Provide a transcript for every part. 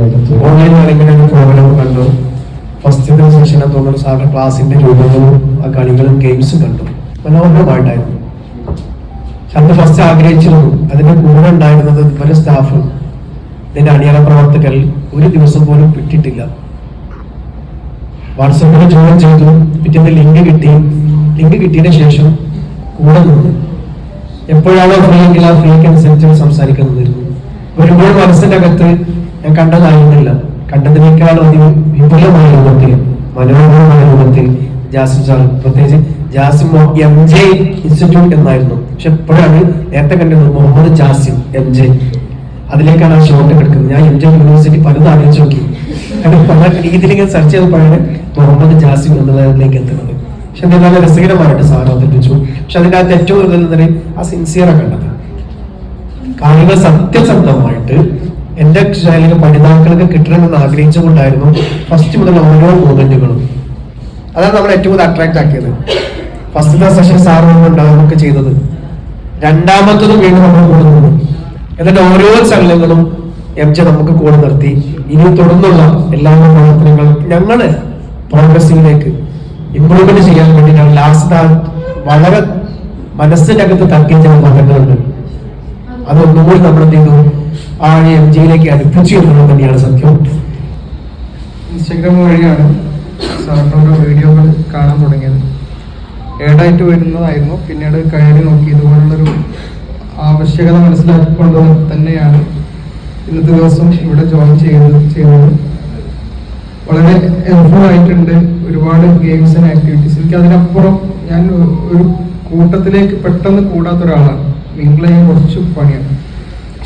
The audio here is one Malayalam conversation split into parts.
ഓൺലൈൻ ഇങ്ങനെ ഒരു പ്രോഗ്രാം കണ്ടു. ഫസ്റ്റ് സെഷൻ തോന്നുന്നു സാറിന് ക്ലാസിന്റെ രൂപങ്ങളും ആ കളികളും ഗെയിംസും കണ്ടു. മനോഹരമായിട്ടായിരുന്നു അന്ന് ഫസ്റ്റ് ആഗ്രഹിച്ചിരുന്നു. അതിന്റെ കൂടെ ഉണ്ടായിരുന്നത് ഇവരെ സ്റ്റാഫ് ഇതിന്റെ അണിയറ പ്രവർത്തകർ ഒരു ദിവസം പോലും വിട്ടിട്ടില്ല. വാട്സപ്പിൽ ജോയിൻ ചെയ്തു. പിറ്റേന്ന് ലിങ്ക് കിട്ടി. ലിങ്ക് കിട്ടിയതിന് ശേഷം കൂടെ നിന്ന്. എപ്പോഴാണോ ഫ്രീ എങ്കിൽ ആ ഫ്രീക്ക് അനുസരിച്ച് സംസാരിക്കാൻ നിന്നിരുന്നു. മനസ്സിന്റെ അകത്ത് ഞാൻ കണ്ടതായിരുന്നില്ല കണ്ടതിനേക്കാളും അധികം വിപുലമായ രൂപത്തിൽ മനോഹരമായ രൂപത്തിൽ ജാസിം സാർ പ്രത്യേകിച്ച് ജാസിം എം ജെ ഇൻസ്റ്റിറ്റ്യൂട്ട് എന്നായിരുന്നു. പക്ഷെ എപ്പോഴാണ് നേരത്തെ കണ്ടത് മുഹമ്മദ് ജാസിം എം ജെ. അതിലേക്കാണ് ആ ഷോട്ട് കിടക്കുന്നത് ഞാൻ എം ജെ യൂണിവേഴ്സിറ്റി പലതും ആലോചിച്ച് നോക്കി. കാരണം പല സെർച്ച് ചെയ്തപ്പോഴാണ് മുഹമ്മദ് ജാസിം എന്നുള്ളതിലേക്ക് എത്തുന്നത്. പക്ഷെ എന്താ നല്ല രസകരമായിട്ട് സാർ അവതരിപ്പിച്ചു. പക്ഷെ അതിന്റെ അകത്ത് ഏറ്റവും കൂടുതൽ ആ സിൻസിയറാണ് കണ്ടത്. കാര്യങ്ങൾ സത്യസന്ധമായിട്ട് എന്റെ അല്ലെങ്കിൽ പഠിതാക്കൾക്ക് കിട്ടണമെന്ന് ആഗ്രഹിച്ചുകൊണ്ടായിരുന്നു ഫസ്റ്റ് മുതൽ ഓരോ മൂവ്മെന്റുകളും അതാണ് നമ്മൾ ഏറ്റവും കൂടുതൽ അട്രാക്ട് ആക്കിയത്. ഫസ്റ്റത്തെ സെഷൻ സാർ കൊണ്ടാണ് നമുക്ക് ചെയ്തത്. രണ്ടാമത്തത് വീണ്ടും നമ്മൾ കൂടെ നിന്നു. എന്നിട്ട് ഓരോ ചലനങ്ങളും എം ജെ നമുക്ക് കൂടെ നിർത്തി. ഇനി തുടർന്നുള്ള എല്ലാ പ്രവർത്തനങ്ങളും ഞങ്ങൾ പ്രോഗ്രസിംഗിലേക്ക് ഇംപ്രൂവ്മെന്റ് ചെയ്യാൻ വേണ്ടി ഞങ്ങൾ ലാസ്റ്റ് വളരെ മനസ്സിനകത്ത് അകത്ത് തട്ടിയ അതൊന്നുകൂടി നമ്മൾ എന്ത് ചെയ്തു ആ എം ജിയിലേക്ക് അടുപ്പിച്ചു എന്നുള്ളത് തന്നെയാണ് സത്യം. ഇൻസ്റ്റഗ്രാം വഴിയാണ് സാറിന്റെ വീഡിയോകൾ കാണാൻ തുടങ്ങിയത്. ഏടായിട്ട് വരുന്നതായിരുന്നു. പിന്നീട് കയറി നോക്കി ഇതുപോലുള്ളൊരു ആവശ്യകത മനസ്സിലാക്കിക്കൊണ്ട് തന്നെയാണ് ഇന്നത്തെ ദിവസം ഇവിടെ ജോയിൻ ചെയ്തത് ചെയ്തത്. വളരെ ഹെൽപ്ഫുൾ ആയിട്ടുണ്ട് ഒരുപാട് ഗെയിംസ് ആൻഡ് ആക്ടിവിറ്റീസ് എനിക്ക് അതിനപ്പുറം ഞാൻ ഒരു കൂട്ടത്തിലേക്ക് പെട്ടെന്ന് കൂടാത്ത ഒരാളാണ്. മിങ്കിൾ ചെയ്യാൻ കുറച്ച് പണിയാണ്.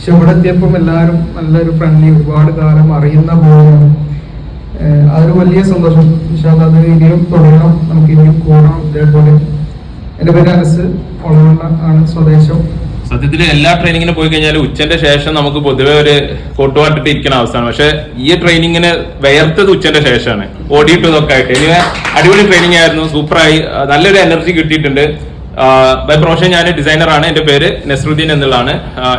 പക്ഷെ ഇവിടെ എത്തിയപ്പം എല്ലാവരും നല്ലൊരു ഫ്രണ്ട്ലി ഒരുപാട് കാലം അറിയുന്ന പോലെയാണ് അതൊരു വലിയ സന്തോഷം. പക്ഷെ അത് ഇനിയും തുടരണം. നമുക്ക് ഇനിയും കൂടണം. ഇതേപോലെ എന്റെ പേര് അനസ്. ഒളവണ്ണ ആണ് സ്വദേശം. സത്യത്തിൽ എല്ലാ ട്രെയിനിങ്ങിനും പോയി കഴിഞ്ഞാൽ ഉച്ചന്റെ ശേഷം നമുക്ക് പൊതുവെ ഒരു കൊട്ടുപാട്ടിട്ട് ഇരിക്കുന്ന അവസ്ഥയാണ്. പക്ഷെ ഈ ട്രെയിനിങ്ങിന് വേർത്തത് ഉച്ചന്റെ ശേഷമാണ്. ഓടിയിട്ടതൊക്കെ ആയിട്ട്. ഇനി അടിപൊളി ട്രെയിനിങ് ആയിരുന്നു. സൂപ്പറായി. നല്ലൊരു എനർജി കിട്ടിയിട്ടുണ്ട്. ബൈ പ്രൊഫഷൻ ഞാൻ ഡിസൈനറാണ് എന്റെ പേര് നസറുദ്ദീൻ എന്നുള്ളതാണ്.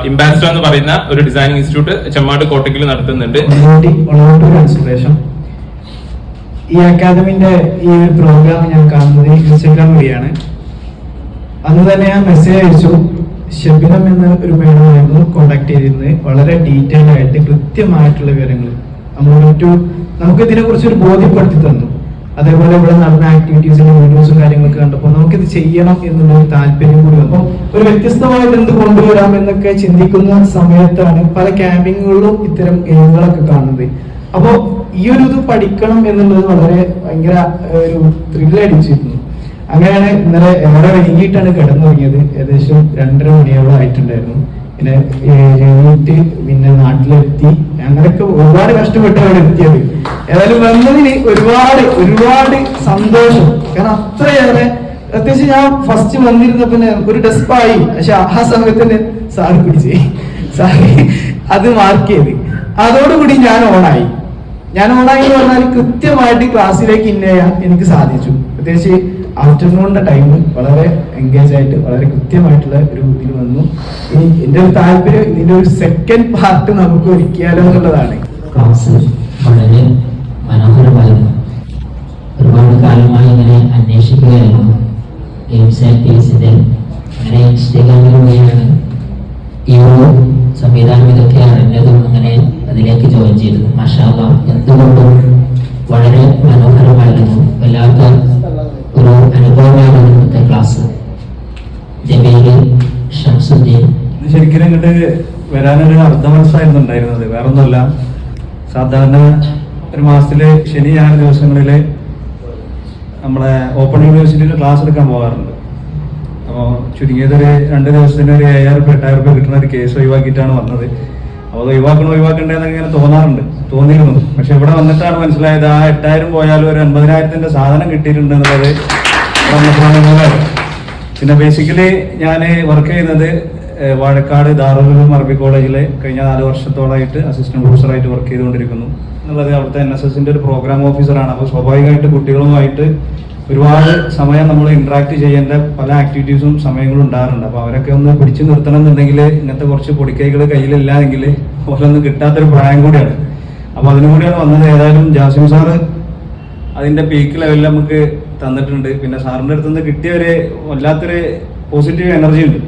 ഇംബാസിഡർ എന്ന് പറയുന്ന ഒരു ഡിസൈനിങ് ഇൻസ്റ്റിറ്റ്യൂട്ട് ചെമ്മാട് കോട്ടയ്ക്കിൽ നടത്തുന്നുണ്ട്. ഈ അക്കാദമിന്റെ ഈ ഒരു പ്രോഗ്രാം ഞാൻ കാണുന്നത് ഇൻസ്റ്റഗ്രാം വഴിയാണ്. അന്ന് തന്നെ ഞാൻ മെസ്സേജ് അയച്ചു. ഷബിനം എന്ന ഒരു മേഡമായിരുന്നു കോണ്ടാക്ട് ചെയ്തിരുന്നത്. വളരെ ഡീറ്റെയിൽഡ് ആയിട്ട് കൃത്യമായിട്ടുള്ള വിവരങ്ങൾ. നമ്മളൊരു നമുക്ക് ഇതിനെ കുറിച്ച് ഒരു ബോധ്യപ്പെടുത്തി തന്നു. അതേപോലെ ഇവിടെ നടന്ന ആക്ടിവിറ്റീസിന്റെ വീഡിയോസും കാര്യങ്ങളൊക്കെ കണ്ടപ്പോൾ നമുക്കിത് ചെയ്യണം എന്നുള്ള ഒരു താല്പര്യം കൂടി വന്നു. ഒരു വ്യത്യസ്തമായിട്ട് എന്ത് കൊണ്ടുവരാം എന്നൊക്കെ ചിന്തിക്കുന്ന സമയത്താണ് പല ക്യാമ്പിങ്ങുകളിലും ഇത്തരം ഗെയിമുകളൊക്കെ കാണുന്നത്. അപ്പോൾ ഈ ഒരു ഇത് പഠിക്കണം എന്നുള്ളത് വളരെ ഭയങ്കര ഒരു ത്രില്ലടിച്ചിരുന്നു അങ്ങനെയാണ് ഇന്നലെ ഏറെ വൈകിട്ടാണ് കിടന്നുറങ്ങിയത്? ഏകദേശം രണ്ടര മണിയോളം ആയിട്ടുണ്ടായിരുന്നു. പിന്നെ എഴുന്നേറ്റ് പിന്നെ നാട്ടിലെത്തി. അങ്ങനെയൊക്കെ ഒരുപാട് കഷ്ടപ്പെട്ട് അവിടെ എത്തിയത്. ഏതായാലും വന്നതിന് ഒരുപാട് ഒരുപാട് സന്തോഷം. കാരണം അത്രയേറെ പ്രത്യേകിച്ച് ഞാൻ ഫസ്റ്റ് വന്നിരുന്ന പിന്നെ ഒരു ഡെസ്പായി പക്ഷെ ആ സമയത്ത് തന്നെ സാറ് പിടിച്ച്. സാറ് അത് മാർക്ക് ചെയ്ത്. അതോടുകൂടി ഞാൻ ഓണായി ഞാൻ ഓണായി എന്ന് പറഞ്ഞാൽ കൃത്യമായിട്ട് ക്ലാസ്സിലേക്ക് ഇന്ന എനിക്ക് സാധിച്ചു. പ്രത്യേകിച്ച് ആഫ്റ്റർനൂണിന്റെ ടൈം വളരെ എൻഗേജ് ആയിട്ട് വളരെ കൃത്യമായിട്ടുള്ള ഒരു ഇതിൽ വന്നു. ഇനി എന്റെ ഒരു താല്പര്യം ഇതിന്റെ ഒരു സെക്കൻഡ് പാർട്ട് നമുക്ക് ഒരുക്കിയാലോ എന്നുള്ളതാണ്. ക്ലാസ് വളരെ മനോഹരമായിരുന്നു. ഒരുപാട് കാലമായി ഇങ്ങനെ അന്വേഷിക്കുകയായിരുന്നു. ഗെയിംസ് ആക്ടിവിറ്റീസിന്റെ അങ്ങനെ ഇൻസ്റ്റഗ്രാമിലൂടെയാണ് ഈ ഒരു സംവിധാനം ഇതൊക്കെ അറിഞ്ഞതും അങ്ങനെ അതിലേക്ക് ജോയിൻ ചെയ്തത്. മഷാബ എന്തുകൊണ്ടും വളരെ മനോഹരമായിരുന്നു. വല്ലാത്ത ഒരു അനുഭവമായിരുന്നു ഇന്നത്തെ ക്ലാസ് ജമീൽ ഷംസുദ്ദീൻ. ശരിക്കും ഇങ്ങോട്ട് വരാനൊരു അർദ്ധ മനസ്സായിരുന്നു ഉണ്ടായിരുന്നത് വേറൊന്നുമല്ല. സാധാരണ ഒരു മാസത്തിൽ ശനി ഞായർ ദിവസങ്ങളിൽ നമ്മളെ ഓപ്പൺ യൂണിവേഴ്സിറ്റിയിൽ ക്ലാസ് എടുക്കാൻ പോകാറുണ്ട്. അപ്പോൾ ചുരുങ്ങിയത് ഒരു രണ്ട് ദിവസത്തിന് ഒരു ഏഴായിരം രൂപ എട്ടായിരം രൂപ കിട്ടുന്ന ഒരു കേസ് ഒഴിവാക്കിയിട്ടാണ് വന്നത്. അപ്പോൾ അത് ഒഴിവാക്കണം ഒഴിവാക്കണ്ടേന്ന് ഇങ്ങനെ തോന്നാറുണ്ട്. തോന്നിയിരുന്നു. പക്ഷെ ഇവിടെ വന്നിട്ടാണ് മനസ്സിലായത് ആ എട്ടായിരം പോയാലും ഒരു അൻപതിനായിരത്തിന്റെ സാധനം കിട്ടിയിട്ടുണ്ട് എന്നുള്ളത് പിന്നെ ബേസിക്കലി ഞാൻ വർക്ക് ചെയ്യുന്നത് വാഴക്കാട് ദാറുലും അറബി കോളേജിലെ കഴിഞ്ഞ നാല് വർഷത്തോളായിട്ട് അസിസ്റ്റന്റ് പ്രൊഫസറായിട്ട് വർക്ക് ചെയ്തുകൊണ്ടിരിക്കുന്നു. എന്നുള്ളത് അവിടുത്തെ എൻ എസ് എസിന്റെ ഒരു പ്രോഗ്രാം ഓഫീസറാണ് അപ്പോൾ സ്വാഭാവികമായിട്ട് കുട്ടികളുമായിട്ട് ഒരുപാട് സമയം നമ്മൾ ഇന്ററാക്ട് ചെയ്യേണ്ട പല ആക്ടിവിറ്റീസും സമയങ്ങളും ഉണ്ടാകാറുണ്ട്. അപ്പോൾ അവരൊക്കെ ഒന്ന് പിടിച്ചു നിർത്തണം എന്നുണ്ടെങ്കിൽ ഇങ്ങനത്തെ കുറച്ച് പൊടിക്കൈകൾ കയ്യിലില്ല എങ്കിൽ ഓരോന്നും കിട്ടാത്തൊരു പ്രായം കൂടിയാണ്. അപ്പോൾ അതിനും കൂടിയാണ് വന്നത്. ഏതായാലും ജാസിം സാറ് അതിന്റെ പീക്ക് ലെവലിൽ നമുക്ക് തന്നിട്ടുണ്ട്. പിന്നെ സാറിന്റെ അടുത്തുനിന്ന് കിട്ടിയ ഒരു വല്ലാത്തൊരു പോസിറ്റീവ് എനർജി ഉണ്ട്.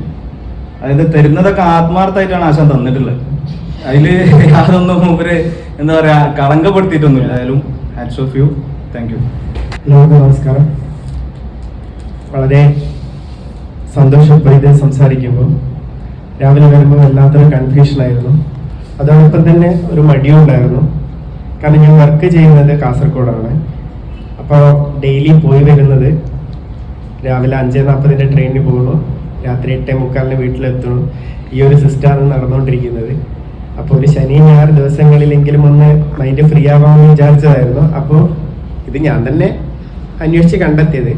അതായത് തരുന്നതൊക്കെ ആത്മാർത്ഥമായിട്ടാണ് ആശാൻ തന്നിട്ടുള്ളത്. അതിൽ യാതൊന്നും മൂപ്പര് എന്താ പറയാ കളങ്കപ്പെടുത്തിയിട്ടൊന്നുമില്ല. ഏതായാലും hats off you thank you നമസ്കാരം. വളരെ സന്തോഷപ്പെട്ട് സംസാരിക്കുമ്പോൾ രാവിലെ വരുമ്പോൾ വല്ലാത്തൊരു കൺഫ്യൂഷൻ ആയിരുന്നു. അതോടൊപ്പം തന്നെ ഒരു മടിയും ഉണ്ടായിരുന്നു. കാരണം ഞാൻ വർക്ക് ചെയ്യുന്നത് കാസർഗോഡാണ്. അപ്പോൾ ഡെയിലി പോയി വരുന്നത് രാവിലെ അഞ്ച് നാൽപ്പതിന്റെ ട്രെയിനിന് പോകുന്നു. രാത്രി എട്ടേ മുക്കാലിന് വീട്ടിലെത്തണം ഈ ഒരു സിസ്റ്റമാണ് നടന്നുകൊണ്ടിരിക്കുന്നത് അപ്പോൾ ഒരു ശനി ഞായർ ദിവസങ്ങളിലെങ്കിലും ഒന്ന് മൈൻഡ് ഫ്രീ ആവാമെന്ന് വിചാരിച്ചതായിരുന്നു. അപ്പോൾ ഇത് ഞാൻ തന്നെ അന്വേഷിച്ച് കണ്ടെത്തിയത്.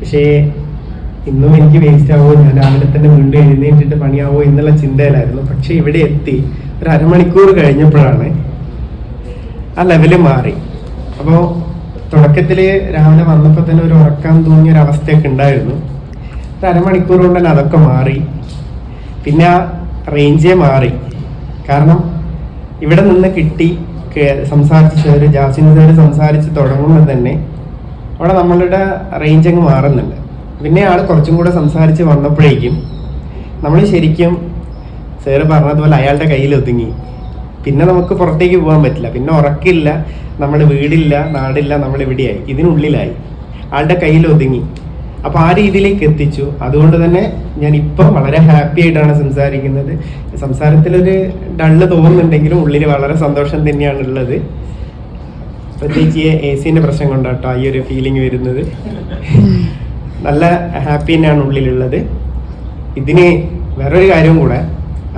പക്ഷേ ഇന്നും എനിക്ക് വേസ്റ്റ് ആവുമോ ഞാൻ രാവിലെ തന്നെ വീണ്ടും എഴുന്നേറ്റിട്ട് പണിയാവോ എന്നുള്ള ചിന്തയിലായിരുന്നു. പക്ഷേ ഇവിടെ എത്തി. ഒരു അരമണിക്കൂർ കഴിഞ്ഞപ്പോഴാണ് ആ ലെവൽ മാറി. അപ്പോൾ തുടക്കത്തിൽ രാവിലെ വന്നപ്പോൾ തന്നെ ഒരു ഉറക്കാൻ തോന്നിയ ഒരു അവസ്ഥയൊക്കെ ഉണ്ടായിരുന്നു. ഒരു അരമണിക്കൂർ കൊണ്ട് തന്നെ അതൊക്കെ മാറി. പിന്നെ ആ റേഞ്ചേ മാറി. കാരണം ഇവിടെ നിന്ന് കിട്ടി സംസാരിച്ചവർ ജാസിൻ ചേര് സംസാരിച്ച് തുടങ്ങുമ്പോൾ തന്നെ അവിടെ നമ്മളുടെ റേഞ്ച് അങ്ങ് മാറുന്നുണ്ട്. പിന്നെ ആൾ കുറച്ചും കൂടെ സംസാരിച്ച് വന്നപ്പോഴേക്കും നമ്മൾ ശരിക്കും സാറ് പറഞ്ഞതുപോലെ അയാളുടെ കയ്യിൽ ഒതുങ്ങി. പിന്നെ നമുക്ക് പുറത്തേക്ക് പോകാൻ പറ്റില്ല. പിന്നെ ഉറക്കില്ല നമ്മൾ വീടില്ല നാടില്ല നമ്മൾ ഇവിടെയായി ഇതിനുള്ളിലായി. ആളുടെ കയ്യിൽ ഒതുങ്ങി. അപ്പൊ ആ രീതിയിലേക്ക് എത്തിച്ചു. അതുകൊണ്ട് തന്നെ ഞാൻ ഇപ്പം വളരെ ഹാപ്പി ആയിട്ടാണ് സംസാരിക്കുന്നത്. സംസാരത്തിൽ ഒരു ഡള്ള് തോന്നുന്നുണ്ടെങ്കിലും ഉള്ളിൽ വളരെ സന്തോഷം തന്നെയാണ് ഉള്ളത് പ്രത്യേകിച്ച് എ സിന്റെ പ്രശ്നം കൊണ്ടാട്ടോ ഈ ഒരു ഫീലിംഗ് വരുന്നത്. നല്ല ഹാപ്പി തന്നെയാണ് ഉള്ളിലുള്ളത്. ഇതിന് വേറൊരു കാര്യവും കൂടെ.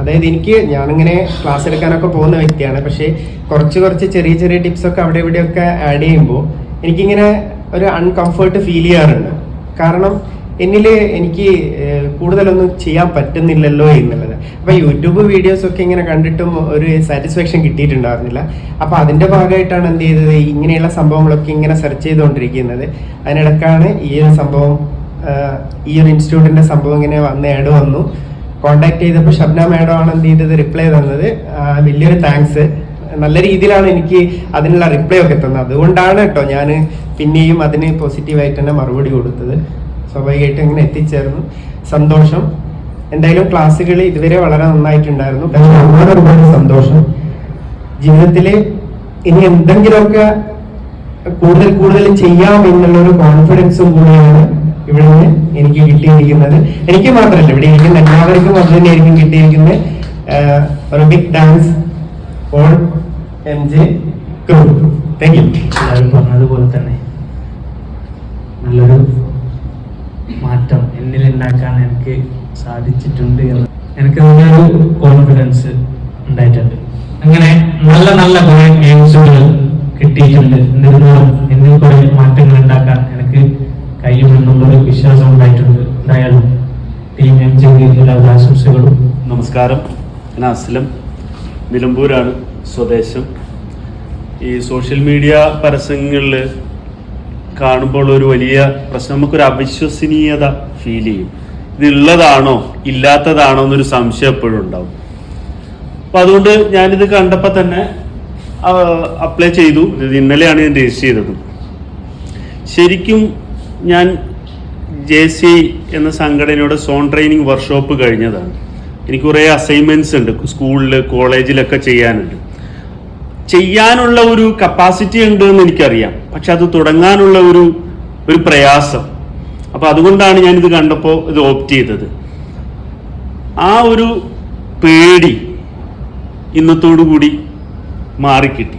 അതായത് എനിക്ക് ഞാനിങ്ങനെ ക്ലാസ് എടുക്കാനൊക്കെ പോകുന്ന വ്യക്തിയാണ്. പക്ഷേ കുറച്ച് കുറച്ച് ചെറിയ ചെറിയ ടിപ്സ് ഒക്കെ അവിടെ ഇവിടെയൊക്കെ ആഡ് ചെയ്യുമ്പോൾ എനിക്കിങ്ങനെ ഒരു അൺകംഫർട്ട് ഫീൽ ചെയ്യാറുണ്ട്. കാരണം എന്നിൽ എനിക്ക് കൂടുതലൊന്നും ചെയ്യാൻ പറ്റുന്നില്ലല്ലോ എന്നുള്ളത്. അപ്പൊ യൂട്യൂബ് വീഡിയോസ് ഒക്കെ ഇങ്ങനെ കണ്ടിട്ടും ഒരു സാറ്റിസ്ഫാക്ഷൻ കിട്ടിയിട്ടുണ്ടായിരുന്നില്ല. അപ്പൊ അതിന്റെ ഭാഗമായിട്ടാണ് എന്ത് ചെയ്തത്? ഇങ്ങനെയുള്ള സംഭവങ്ങളൊക്കെ ഇങ്ങനെ സെർച്ച് ചെയ്തുകൊണ്ടിരിക്കുന്നത്. അതിനിടക്കാണ് ഈ ഒരു സംഭവം ഈ ഒരു ഇൻസ്റ്റിറ്റ്യൂട്ടിന്റെ സംഭവം ഇങ്ങനെ വന്ന് ആഡ് വന്നു. കോൺടാക്ട് ചെയ്തപ്പോൾ ഷബ്ന മാഡം ആണ് എന്ത് ചെയ്തത്? റിപ്ലൈ തന്നത്. വലിയൊരു താങ്ക്സ് നല്ല രീതിയിലാണ് എനിക്ക് അതിനുള്ള റിപ്ലൈ ഒക്കെ തന്നത്. അതുകൊണ്ടാണ് കേട്ടോ ഞാൻ പിന്നെയും അതിന് പോസിറ്റീവായിട്ട് തന്നെ മറുപടി കൊടുത്തത്. സ്വാഭാവികമായിട്ട് ഇങ്ങനെ എത്തിച്ചേർന്നു. സന്തോഷം. എന്തായാലും ക്ലാസ്സുകൾ ഇതുവരെ വളരെ നന്നായിട്ടുണ്ടായിരുന്നു. പക്ഷേ ഒരുപാട് ഒരുപാട് സന്തോഷം. ജീവിതത്തിൽ ഇനി എന്തെങ്കിലുമൊക്കെ കൂടുതൽ കൂടുതൽ ചെയ്യാം എന്നുള്ളൊരു കോൺഫിഡൻസും കൂടിയാണ് ഇവിടെ നിന്ന് എനിക്ക് കിട്ടിയിരിക്കുന്നത്. എനിക്ക് മാത്രമല്ല ഇവിടെ ഇരിക്കുന്ന എല്ലാവർക്കും അത് തന്നെയായിരിക്കും കിട്ടിയിരിക്കുന്നത്. ഒരു big dance all M J crew thank you പറഞ്ഞതുപോലെ തന്നെ. നല്ലൊരു മാറ്റം എന്നിൽ ഉണ്ടാക്കാൻ എനിക്ക് സാധിച്ചിട്ടുണ്ട് എന്ന് എനിക്ക് നല്ലൊരു കോൺഫിഡൻസ് ഉണ്ടായിട്ടുണ്ട്. അങ്ങനെ നല്ല നല്ല കുറെ ഗെയിംസുകൾ കിട്ടിയിട്ടുണ്ട്. എന്നിരുന്നാലും എന്നിൽ കുറെ മാറ്റങ്ങൾ ഉണ്ടാക്കാൻ എനിക്ക് കഴിയുമെന്നുള്ളൊരു വിശ്വാസം ഉണ്ടായിട്ടുണ്ട്. എന്തായാലും ടീം എം ജിക്ക് ആശംസകളും. നമസ്കാരം. ഞാൻ അസ്ലം. നിലമ്പൂരാണ് സ്വദേശം. ഈ സോഷ്യൽ മീഡിയ പരസ്യങ്ങളിൽ കാണുമ്പോൾ ഒരു വലിയ പ്രശ്നം നമുക്കൊരു അവിശ്വസനീയത ഫീൽ ചെയ്യും. ഇതുള്ളതാണോ ഇല്ലാത്തതാണോ എന്നൊരു സംശയം എപ്പോഴും ഉണ്ടാവും. അപ്പം അതുകൊണ്ട് ഞാനിത് കണ്ടപ്പോൾ തന്നെ അപ്ലൈ ചെയ്തു. ഇത് ഇന്നലെയാണ് ഞാൻ രജിസ്റ്റർ ചെയ്തത്. ശരിക്കും ഞാൻ ജെ സി എന്ന സംഘടനയുടെ സോൺ ട്രെയിനിങ് വർക്ക്ഷോപ്പ് കഴിഞ്ഞതാണ്. എനിക്ക് കുറേ അസൈൻമെന്റ്സ് ഉണ്ട് സ്കൂളിൽ കോളേജിലൊക്കെ ചെയ്യാനുണ്ട്. ചെയ്യാനുള്ള ഒരു കപ്പാസിറ്റി ഉണ്ട് എന്ന് എനിക്കറിയാം. പക്ഷെ അത് തുടങ്ങാനുള്ള ഒരു ഒരു പ്രയാസം. അപ്പോൾ അതുകൊണ്ടാണ് ഞാൻ ഇത് കണ്ടപ്പോൾ ഇത് ഓപ്റ്റ് ചെയ്തത്. ആ ഒരു പേടി ഇന്നത്തോടു കൂടി മാറിക്കിട്ടി.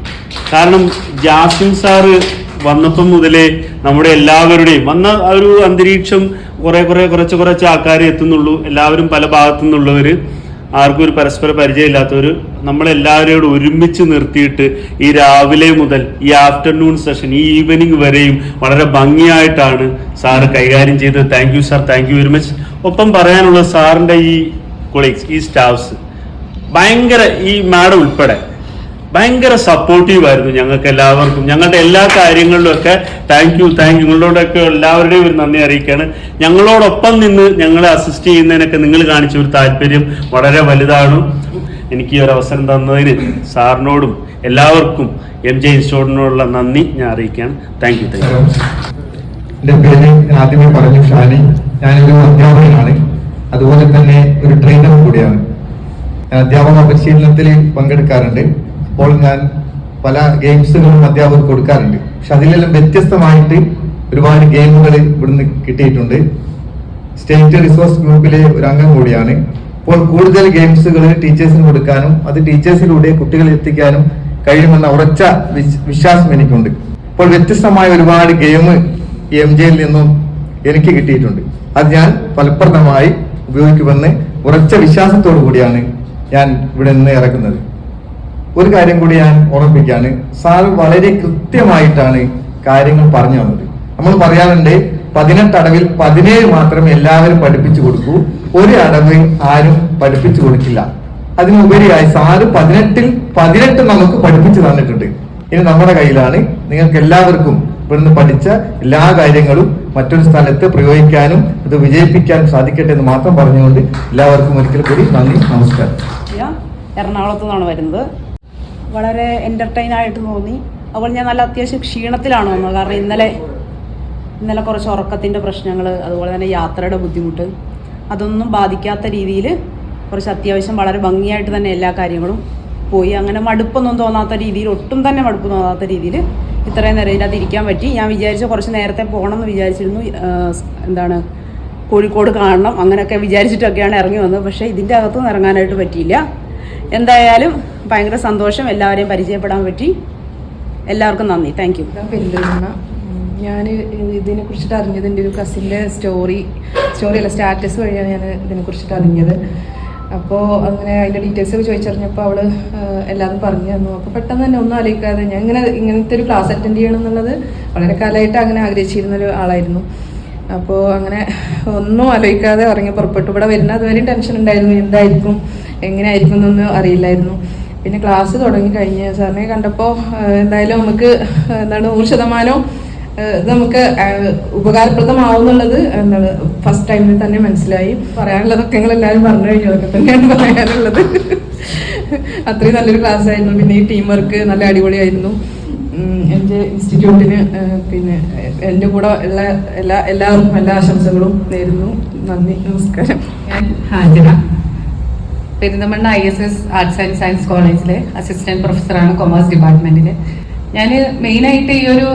കാരണം ജാസിം സാറ് വന്നപ്പം മുതലേ നമ്മുടെ എല്ലാവരുടെയും വന്ന ഒരു അന്തരീക്ഷം കുറെ കുറെ കുറച്ച് കുറച്ച് ആൾക്കാർ എത്തുന്നുള്ളൂ. എല്ലാവരും പല ഭാഗത്തു നിന്നുള്ളവർ ആർക്കും ഒരു പരസ്പര പരിചയമില്ലാത്തവർ നമ്മളെല്ലാവരോടും ഒരുമിച്ച് നിർത്തിയിട്ട് ഈ രാവിലെ മുതൽ ഈ ആഫ്റ്റർനൂൺ സെഷൻ ഈ ഈവനിങ് വരെയും വളരെ ഭംഗിയായിട്ടാണ് സാറ് കൈകാര്യം ചെയ്തത്. Thank you sir thank you very much ഒപ്പം പറയാനുള്ള സാറിന്റെ ഈ കൊളീഗ്സ് ഈ സ്റ്റാഫ്സ് ഭയങ്കര ഈ മാഡം ഉൾപ്പെടെ ഭയങ്കര സപ്പോർട്ടീവ് ആയിരുന്നു ഞങ്ങൾക്ക് എല്ലാവർക്കും. ഞങ്ങളുടെ എല്ലാ കാര്യങ്ങളിലും ഒക്കെ താങ്ക് യു താങ്ക് യു നിങ്ങളോടൊക്കെ എല്ലാവരുടെയും ഒരു നന്ദി അറിയിക്കുകയാണ്. ഞങ്ങളോടൊപ്പം നിന്ന് ഞങ്ങളെ അസിസ്റ്റ് ചെയ്യുന്നതിനൊക്കെ നിങ്ങൾ കാണിച്ച ഒരു താല്പര്യം വളരെ വലുതാണ്. എനിക്ക് ഈ ഒരു അവസരം തന്നതിന് സാറിനോടും എല്ലാവർക്കും എം ജെ ഇൻസ്റ്റിറ്റ്യൂട്ടിനോടുള്ള നന്ദി ഞാൻ അറിയിക്കുകയാണ്. താങ്ക് യു താങ്ക് യു എന്റെ പേര് ആദ്യമേ പറഞ്ഞു ഷാനി. ഞാനൊരു അധ്യാപകനാണ്. അതുപോലെ തന്നെ ഒരു ട്രെയിനർ കൂടിയാണ്. അധ്യാപക പരിശീലനത്തിൽ പങ്കെടുക്കാറുണ്ട്. അപ്പോൾ ഞാൻ പല ഗെയിംസുകളും അധ്യാപകർക്ക് കൊടുക്കാറുണ്ട്. പക്ഷെ അതിലെല്ലാം വ്യത്യസ്തമായിട്ട് ഒരുപാട് ഗെയിമുകൾ ഇവിടുന്ന് കിട്ടിയിട്ടുണ്ട്. സ്റ്റേറ്റ് റിസോഴ്സ് ഗ്രൂപ്പിലെ ഒരു അംഗം കൂടിയാണ്. അപ്പോൾ കൂടുതൽ ഗെയിംസുകൾ ടീച്ചേഴ്സിന് കൊടുക്കാനും അത് ടീച്ചേഴ്സിലൂടെ കുട്ടികളെ എത്തിക്കാനും കഴിയുമെന്ന ഉറച്ച വിശ്വാസം എനിക്കുണ്ട്. ഇപ്പോൾ വ്യത്യസ്തമായ ഒരുപാട് ഗെയിം എം ജെയിൽ നിന്നും എനിക്ക് കിട്ടിയിട്ടുണ്ട്. അത് ഞാൻ ഫലപ്രദമായി ഉപയോഗിക്കുമെന്ന് ഉറച്ച വിശ്വാസത്തോടു കൂടിയാണ് ഞാൻ ഇവിടെ നിന്ന് ഇറക്കുന്നത്. ഒരു കാര്യം കൂടി ഞാൻ ഓർമ്മിപ്പിക്കുകയാണ്. സാർ വളരെ കൃത്യമായിട്ടാണ് കാര്യങ്ങൾ പറഞ്ഞു തന്നത്. നമ്മൾ പറയാറുണ്ട് പതിനെട്ട് അടവിൽ പതിനേഴ് മാത്രം എല്ലാവരും പഠിപ്പിച്ചു കൊടുക്കൂ. ഒരു അടവ് ആരും പഠിപ്പിച്ചു കൊടുക്കില്ല. അതിനുപരിയായി സാറ് പതിനെട്ടിൽ പതിനെട്ട് നമുക്ക് പഠിപ്പിച്ചു തന്നിട്ടുണ്ട്. ഇനി നമ്മുടെ കയ്യിലാണ് നിങ്ങൾക്ക് എല്ലാവർക്കും ഇവിടുന്ന് പഠിച്ച എല്ലാ കാര്യങ്ങളും മറ്റൊരു സ്ഥലത്ത് പ്രയോഗിക്കാനും അത് വിജയിപ്പിക്കാനും സാധിക്കട്ടെ എന്ന് മാത്രം പറഞ്ഞുകൊണ്ട് എല്ലാവർക്കും ഒരിക്കൽ കൂടി നന്ദി നമസ്കാരം. എറണാകുളത്തു നിന്നാണ് വരുന്നത്. വളരെ എന്റർടൈൻ ആയിട്ട് തോന്നി. അതുപോലെ ഞാൻ നല്ല അത്യാവശ്യം ക്ഷീണത്തിലാണ് വന്നത്. കാരണം ഇന്നലെ ഇന്നലെ കുറച്ച് ഉറക്കത്തിന്റെ പ്രശ്നങ്ങൾ അതുപോലെ തന്നെ യാത്രയുടെ ബുദ്ധിമുട്ട് അതൊന്നും ബാധിക്കാത്ത രീതിയിൽ കുറച്ച് അത്യാവശ്യം വളരെ ഭംഗിയായിട്ട് തന്നെ എല്ലാ കാര്യങ്ങളും പോയി. അങ്ങനെ മടുപ്പൊന്നും തോന്നാത്ത രീതിയിൽ ഒട്ടും തന്നെ മടുപ്പ് തോന്നാത്ത രീതിയിൽ ഇത്രയും നേരം ഇരിക്കാൻ പറ്റി. ഞാൻ വിചാരിച്ച കുറച്ച് നേരത്തെ പോകണം എന്ന് വിചാരിച്ചിരുന്നു എന്താണ് കോഴിക്കോട് കാണണം അങ്ങനെയൊക്കെ വിചാരിച്ചിട്ടൊക്കെയാണ് ഇറങ്ങി വന്നത്. പക്ഷേ ഇതിന്റെ അകത്തുനിന്ന് ഇറങ്ങാനായിട്ട് പറ്റിയില്ല. എന്തായാലും ഭയങ്കര സന്തോഷം. എല്ലാവരെയും പരിചയപ്പെടാൻ പറ്റി. എല്ലാവർക്കും നന്ദി. താങ്ക് യു ഞാൻ ഇതിനെ കുറിച്ചിട്ട് അറിഞ്ഞത് എന്റെ ഒരു കസിന്റെ സ്റ്റോറി സ്റ്റോറി അല്ല സ്റ്റാറ്റസ് വഴിയാണ് ഞാൻ ഇതിനെ കുറിച്ചിട്ട് അറിഞ്ഞത്. അപ്പോൾ അങ്ങനെ അതിന്റെ ഡീറ്റെയിൽസ് ഒക്കെ ചോദിച്ചറിഞ്ഞപ്പോൾ അവൾ എല്ലാതും പറഞ്ഞു തന്നു. അപ്പോൾ പെട്ടെന്ന് തന്നെ ഒന്നും ആലോചിക്കാതെ ഞാൻ ഇങ്ങനെ ഇങ്ങനത്തെ ഒരു ക്ലാസ് അറ്റൻഡ് ചെയ്യണം എന്നുള്ളത് വളരെ കാലമായിട്ട് അങ്ങനെ ആഗ്രഹിച്ചിരുന്ന ഒരു ആളായിരുന്നു. അപ്പോൾ അങ്ങനെ ഒന്നും ആലോചിക്കാതെ ഇറങ്ങി പുറപ്പെട്ടു. ഇവിടെ വരുന്ന അതുവരെയും ടെൻഷൻ ഉണ്ടായിരുന്നു. എന്തായിരിക്കും? എങ്ങനെയായിരിക്കും എന്നൊന്നും അറിയില്ലായിരുന്നു. പിന്നെ ക്ലാസ് തുടങ്ങി കഴിഞ്ഞ് സാറിനെ കണ്ടപ്പോൾ എന്തായാലും നമുക്ക് എന്താണ് നൂറ് ശതമാനം ഇത് നമുക്ക് ഉപകാരപ്രദമാവുന്നുള്ളത് ഉപകാരപ്രദമാവും എന്താണ് ഫസ്റ്റ് ടൈമിൽ തന്നെ മനസ്സിലായി. പറയാനുള്ളതൊക്കെ ഞങ്ങൾ എല്ലാവരും പറഞ്ഞു കഴിഞ്ഞു അതൊക്കെ തന്നെയാണ് പറയാനുള്ളത്. അത്രയും നല്ലൊരു ക്ലാസ് ആയിരുന്നു. പിന്നെ ഈ ടീം വർക്ക് നല്ല അടിപൊളിയായിരുന്നു. എന്റെ ഇൻസ്റ്റിറ്റ്യൂട്ടിന് പിന്നെ എന്റെ കൂടെ ഉള്ള എല്ലാ എല്ലാവർക്കും എല്ലാ ആശംസകളും നേരുന്നു. നന്ദി നമസ്കാരം. ഞാൻ Hajara. Perinthalmanna I S S arts and science കോളേജിലെ അസിസ്റ്റന്റ് പ്രൊഫസറാണ് കൊമേഴ്സ് ഡിപ്പാർട്ട്മെന്റിൽ ഞാൻ മെയിനായിട്ട് ഈ ഒരു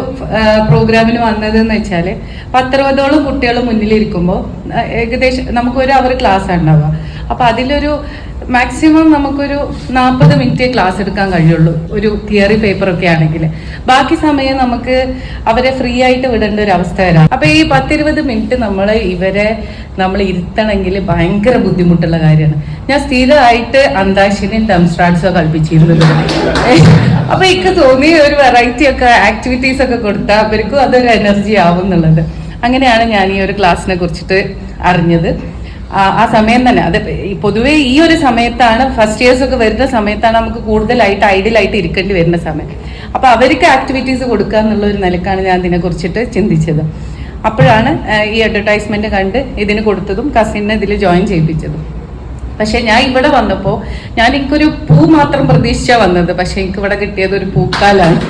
പ്രോഗ്രാമിന് വന്നതെന്ന് വെച്ചാൽ പത്തറുപതോളം കുട്ടികൾ മുന്നിലിരിക്കുമ്പോൾ ഏകദേശം നമുക്കൊരു അവർ ക്ലാസ് ഉണ്ടാവുക. അപ്പോൾ അതിലൊരു മാക്സിമം നമുക്കൊരു നാൽപ്പത് മിനിറ്റ് ക്ലാസ് എടുക്കാൻ കഴിയുള്ളൂ. ഒരു തിയറി പേപ്പറൊക്കെ ആണെങ്കിൽ. ബാക്കി സമയം നമുക്ക് അവരെ ഫ്രീ ആയിട്ട് വിടേണ്ട ഒരു അവസ്ഥ വരാം. അപ്പൊ ഈ പത്തിരുപത് മിനിറ്റ് നമ്മൾ ഇവരെ നമ്മൾ ഇരുത്തണമെങ്കിൽ ഭയങ്കര ബുദ്ധിമുട്ടുള്ള കാര്യമാണ്. ഞാൻ സ്ഥിരമായിട്ട് അന്താക്ഷരിയും ഡംസ്ട്രാഡ്സോ കളിപ്പിച്ചിരുന്നത്. അപ്പൊ എനിക്ക് തോന്നി ഒരു വെറൈറ്റി ഒക്കെ ആക്ടിവിറ്റീസ് ഒക്കെ കൊടുത്താൽ അവർക്കും അതൊരു എനർജി ആവും എന്നുള്ളത്. അങ്ങനെയാണ് ഞാൻ ഈ ഒരു ക്ലാസ്സിനെ കുറിച്ചിട്ട് അറിഞ്ഞത്. ആ സമയം തന്നെ. അത് പൊതുവെ ഈ ഒരു സമയത്താണ് ഫസ്റ്റ് ഇയേഴ്സ് ഒക്കെ വരുന്ന സമയത്താണ് നമുക്ക് കൂടുതലായിട്ട് ഐഡിയലായിട്ട് ഇരിക്കേണ്ടി വരുന്ന സമയം. അപ്പൊ അവർക്ക് ആക്ടിവിറ്റീസ് കൊടുക്കുക എന്നുള്ള ഒരു നിലക്കാണ് ഞാൻ ഇതിനെ കുറിച്ചിട്ട് ചിന്തിച്ചത്. അപ്പോഴാണ് ഈ അഡ്വർടൈസ്മെന്റ് കണ്ട് ഇതിന് കൊടുത്തതും കസിനെ ഇതിൽ ജോയിൻ ചെയ്യിപ്പിച്ചതും. പക്ഷെ ഞാൻ ഇവിടെ വന്നപ്പോൾ ഞാൻ എനിക്കൊരു പൂ മാത്രം പ്രതീക്ഷിച്ചാ വന്നത്. പക്ഷെ എനിക്ക് ഇവിടെ കിട്ടിയത് ഒരു പൂക്കാലാണ്.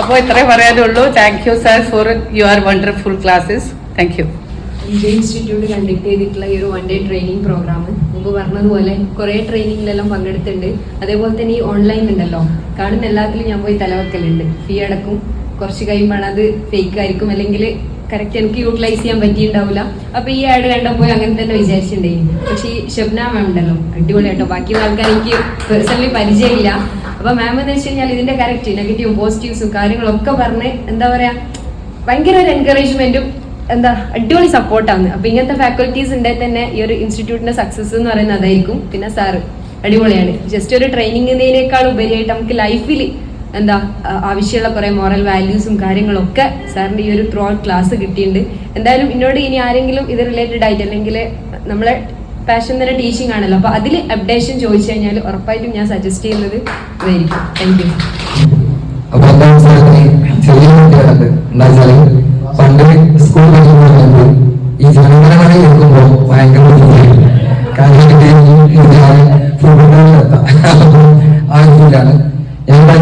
അപ്പോൾ ഇത്രേ പറയാനുള്ളൂ. Thank you sir for you are wonderful classes thank you India institute conduct ചെയ്തിട്ടുള്ള ഈ ഒരു വൺ ഡേ ട്രെയിനിങ് പ്രോഗ്രാം മുമ്പ് പറഞ്ഞതുപോലെ കുറേ ട്രെയിനിങ്ങിലെല്ലാം പങ്കെടുത്തിട്ടുണ്ട്. അതേപോലെ തന്നെ ഈ ഓൺലൈൻ ഉണ്ടല്ലോ. കാണുന്ന എല്ലാത്തിലും ഞാൻ പോയി തലവെക്കലുണ്ട്. ഫീ അടക്കും. കുറച്ച് കഴിയുമ്പോൾ അത് ഫേക്ക് ആയിരിക്കും. അല്ലെങ്കിൽ കറക്റ്റ് എനിക്ക് യൂട്ടിലൈസ് ചെയ്യാൻ പറ്റിയിട്ടുണ്ടാവില്ല. അപ്പോൾ ഈ ആഡ് പോയി അങ്ങനെ തന്നെ വിചാരിച്ചിട്ടുണ്ടായിരുന്നു പക്ഷേ ഈ ഷബ്ന മാം ഉണ്ടല്ലോ. അടിപൊളിയാട്ടോ ബാക്കിയുള്ള ആൾക്കാർ എനിക്ക് പേഴ്സണലി പരിചയമില്ല. അപ്പോൾ മാം എന്ന് വെച്ച് കഴിഞ്ഞാൽ ഇതിന്റെ കറക്റ്റ് നെഗറ്റീവും പോസിറ്റീവ്സും കാര്യങ്ങളൊക്കെ പറഞ്ഞ് എന്താ പറയാ ഭയങ്കര ഒരു എൻകറേജ്മെന്റും എന്താ അടിപൊളി സപ്പോർട്ടാണ് അപ്പൊ ഇങ്ങനത്തെ ഫാക്കൽറ്റീസ് ഉണ്ടെങ്കിൽ തന്നെ ഈ ഒരു ഇൻസ്റ്റിറ്റ്യൂട്ടിന്റെ സക്സസ് എന്ന് പറയുന്നത് അതായിരിക്കും. പിന്നെ സാറ് അടിപൊളിയാണ്. ജസ്റ്റ് ഒരു ട്രെയിനിങ് എന്നതിനേക്കാൾ ഉപരിയായിട്ട് നമുക്ക് ലൈഫിൽ എന്താ ആവശ്യമുള്ള കുറെ മോറൽ വാല്യൂസും കാര്യങ്ങളൊക്കെ സാറിന്റെ ഈ ഒരു ത്രൂ ഔട്ട് ക്ലാസ് കിട്ടിയിട്ടുണ്ട്. എന്തായാലും എന്നോട് ഇനി ആരെങ്കിലും ഇത് റിലേറ്റഡ് ആയിട്ട് അല്ലെങ്കിൽ നമ്മളെ പാഷൻ തന്നെ ടീച്ചിങ് ആണല്ലോ അപ്പൊ അതിൽ അപ്ഡേഷൻ ചോദിച്ചു കഴിഞ്ഞാൽ ഉറപ്പായിട്ടും ഞാൻ സജസ്റ്റ് ചെയ്യുന്നത് ഇതായിരിക്കും. താങ്ക് യു പണ്ട് സ്കൂൾ പഠിക്കുമ്പോൾ ഈ ജനഗണമന കേൾക്കുമ്പോൾ ഭയങ്കര ബുദ്ധിമുട്ടായിരുന്നു. കാരണം ഫുട്ബോളിലെത്താം ആ ഫീലാണ് ഞാൻ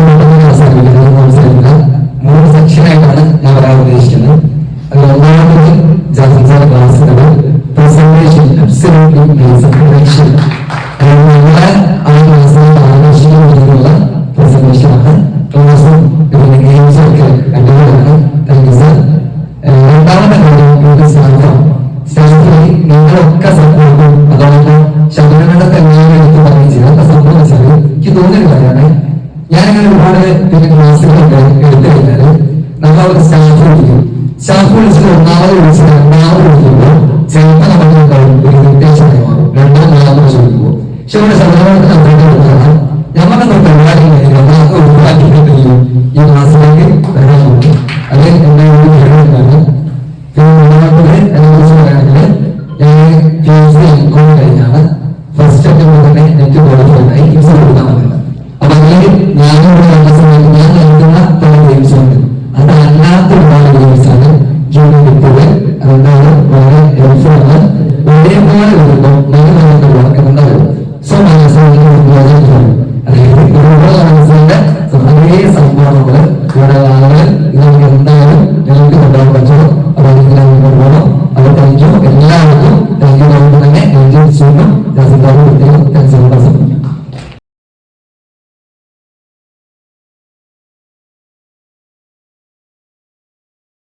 അവർക്ക് സ്റ്റാഫ് വിളിക്കും സ്റ്റാഫ് വിളിച്ചിട്ട് ഒന്നാമത് വിളിച്ച് രണ്ടാമത് വിളിക്കുമ്പോൾ ചിലപ്പോൾ നമ്മൾ കഴിയും ഒരു ഇറിറ്റേഷൻ രണ്ടാം മൂന്നാമത് ചോദിക്കുമ്പോൾ. പക്ഷെ ഇവിടെ സാധാരണ നമുക്ക് നോക്കാം നമുക്ക്